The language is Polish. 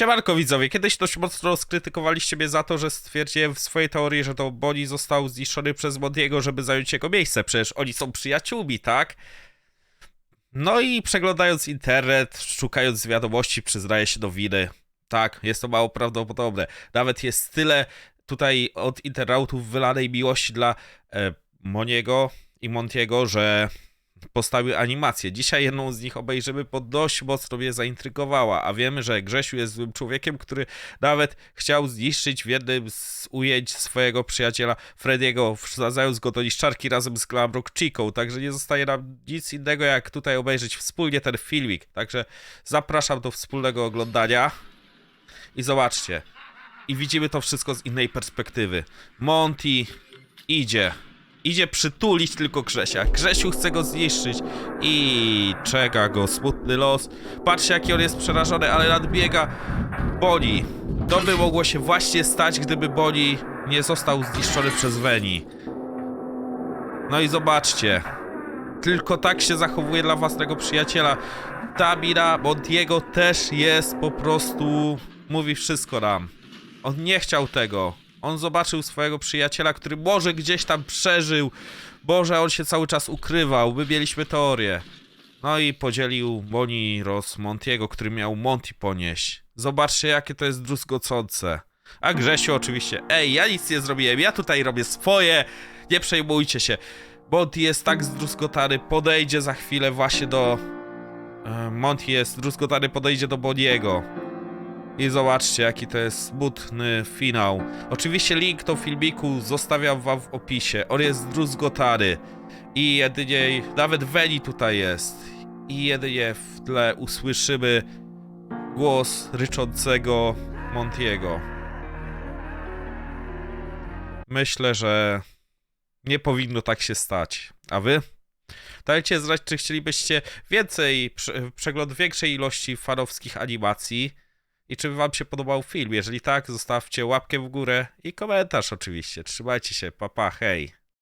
Siemanko widzowie, kiedyś dość mocno skrytykowaliście mnie za to, że stwierdziłem w swojej teorii, że to Bonnie został zniszczony przez Montiego, żeby zająć jego miejsce. Przecież oni są przyjaciółmi, tak? No i przeglądając internet, szukając wiadomości, przyznaję się do winy. Tak, jest to mało prawdopodobne. Nawet jest tyle tutaj od internautów wylanej miłości dla e, Moniego i Montiego, że postawił animację. Dzisiaj jedną z nich obejrzymy, bo dość mocno mnie zaintrygowała, a wiemy, że Grzesiu jest złym człowiekiem, który nawet chciał zniszczyć w jednym z ujęć swojego przyjaciela Frediego, wsadzając go do niszczarki razem z Glamrock Chico, także nie zostaje nam nic innego, jak tutaj obejrzeć wspólnie ten filmik. Także zapraszam do wspólnego oglądania i zobaczcie. I widzimy to wszystko z innej perspektywy. Monty idzie. Idzie przytulić tylko Grzesia. Grzesiu chce go zniszczyć i czeka go smutny los. Patrzcie, jaki on jest przerażony, ale nadbiega Boni. To by mogło się właśnie stać, gdyby Boni nie został zniszczony przez Weni. No i zobaczcie. Tylko tak się zachowuje dla własnego przyjaciela. Tamira Montiego też jest po prostu... Mówi wszystko nam. On nie chciał tego. On zobaczył swojego przyjaciela, który może gdzieś tam przeżył. Boże, on się cały czas ukrywał. My mieliśmy teorię. No i podzielił Boni Ross Montiego, który miał Monty ponieść. Zobaczcie, jakie to jest druzgocące. A Grzesiu oczywiście, ej, ja nic nie zrobiłem, ja tutaj robię swoje, nie przejmujcie się. Monty jest tak zdruzgotany, podejdzie za chwilę właśnie do... E, Monty jest zdruzgotany, podejdzie do Boniego. I zobaczcie, jaki to jest smutny finał. Oczywiście link do filmiku zostawiam wam w opisie. On jest druzgotany. I jedynie, nawet Veni tutaj jest. I jedynie w tle usłyszymy głos ryczącego Montiego. Myślę, że nie powinno tak się stać. A wy? Dajcie znać, czy chcielibyście więcej, prze- przegląd większej ilości fanowskich animacji. I czy wam się podobał film? Jeżeli tak, zostawcie łapkę w górę i komentarz oczywiście. Trzymajcie się, papa, hej.